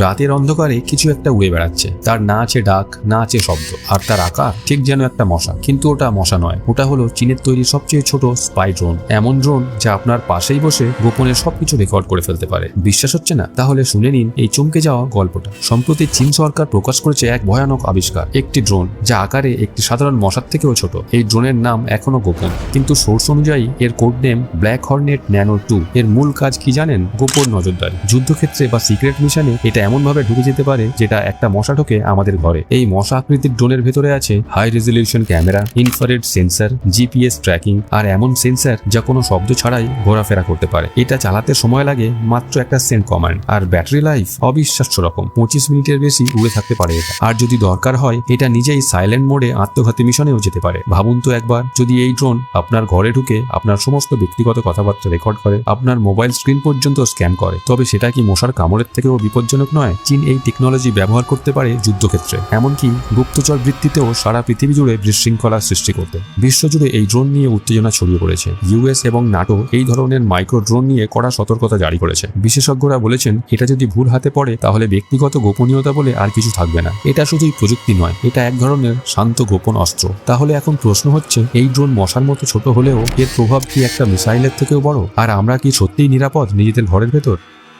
রাতের অন্ধকারে কিছু একটা উড়ে বেড়াচ্ছে। তার না আছে ডাক, না আছে শব্দ, আর তার আকার ঠিক যেন একটা মশা। কিন্তু ওটা মশা নয়, ওটা হলো চীনের তৈরি সবচেয়ে ছোট স্পাই ড্রোন এমন ড্রোন যা আপনার পাশেই বসে গোপনে সবকিছু রেকর্ড করে ফেলতে পারে। বিশ্বাস হচ্ছে না? তাহলে শুনে নিন এই চমকে যাওয়া গল্পটা। সম্প্রতি চীন সরকার প্রকাশ করেছে এক ভয়ানক আবিষ্কার। একটি ড্রোন যা আকারে একটি সাধারণ মশার থেকেও ছোট। এই ড্রোনের নাম এখনও গোপন। কিন্তু সোর্স অনুযায়ী এর code name Black Hornet Nano two এর মূল কাজ কি জানেন? গোপন নজরদারি। যুদ্ধক্ষেত্রে বা সিক্রেট মিশনে এটা এমন ভাবে ঢুকে যেতে পারে যেটা একটা মশা ঢোকে আমাদের ঘরে। এই মশা আকৃতির ড্রোনের ভেতরে আছে high resolution camera infrared sensor GPS tracking আর এমন সেন্সর যা কোনো শব্দ ছাড়াই ঘোরাফেরা করতে পারে। এটা চালাতে সময় লাগে মাত্র একটা সেন্ট কমান্ড আর ব্যাটারি লাইফ অবিশ্বাস্য রকম। পঁচিশ মিনিটের বেশি উড়ে থাকতে পারে এটা। আর যদি দরকার হয়, এটা নিজেই সাইলেন্ট মোডে আত্মঘাতী মিশনেও যেতে পারে। ভাবুন তো একবার, যদি এই ড্রোন আপনার ঘরে ঢুকে আপনার সমস্ত ব্যক্তিগত কথাবার্তা রেকর্ড করে, আপনার মোবাইল স্ক্রিন পর্যন্ত স্ক্যান করে, তবে সেটা কি মশার কামড়ের থেকেও বিপজ্জনক নয়, চীন এই টেকনোলজি ব্যবহার করতে পারে যুদ্ধক্ষেত্রে। এমনকি গুপ্তচর বৃত্তিতেও সারা পৃথিবী জুড়ে বিশৃঙ্খলা সৃষ্টি করতে। বিশ্বজুড়ে এই ড্রোন নিয়ে উত্তেজনা ছড়িয়ে পড়েছে। ইউএস এবং নাটো এই ধরনের মাইক্রো ড্রোন নিয়ে কড়া সতর্কতা জারি করেছে। বিশেষজ্ঞরা বলেছেন, এটা যদি ভুল হাতে পড়ে, তাহলে ব্যক্তিগত গোপনীয়তা বলে আর কিছু থাকবে না। এটা শুধুই প্রযুক্তি নয়, এটা এক ধরনের শান্ত গোপন অস্ত্র। তাহলে এখন প্রশ্ন হচ্ছে, এই ড্রোন মশার মতো ছোট হলেও এর প্রভাব কি একটা মিসাইলের থেকেও বড়? আর আমরা কি সত্যিই নিরাপদ নিজেদের ঘরের ভেতর?